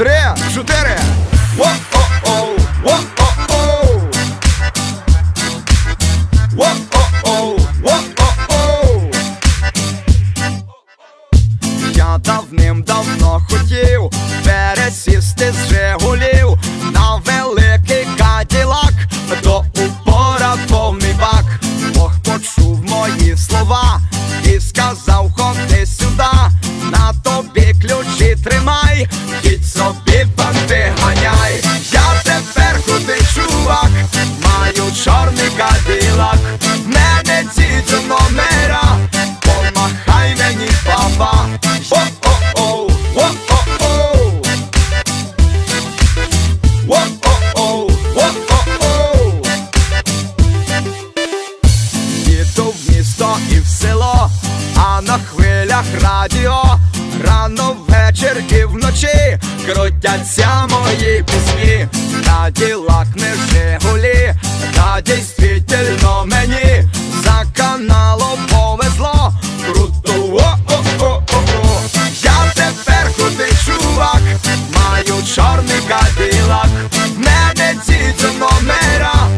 Три, чотири. Во-о-оу, во-о-оу. Я давним-давно хотів тримай, їдь собі банди ганяй. Я тепер крутий чувак, маю чорний каділак, мене ці номера, помахай мені папа. О-о-оу, о-о-оу. О-о-оу, о-о-оу. Їду в місто і в село, а на хвилях радіо, рано вечір і вночі крутяться мої пісні, на ділах не жигулі, та дійсно мені. За каналом повезло, круто о-о-о-о-о. Я тепер худий чувак, маю чорний кадилак, мене ці номера.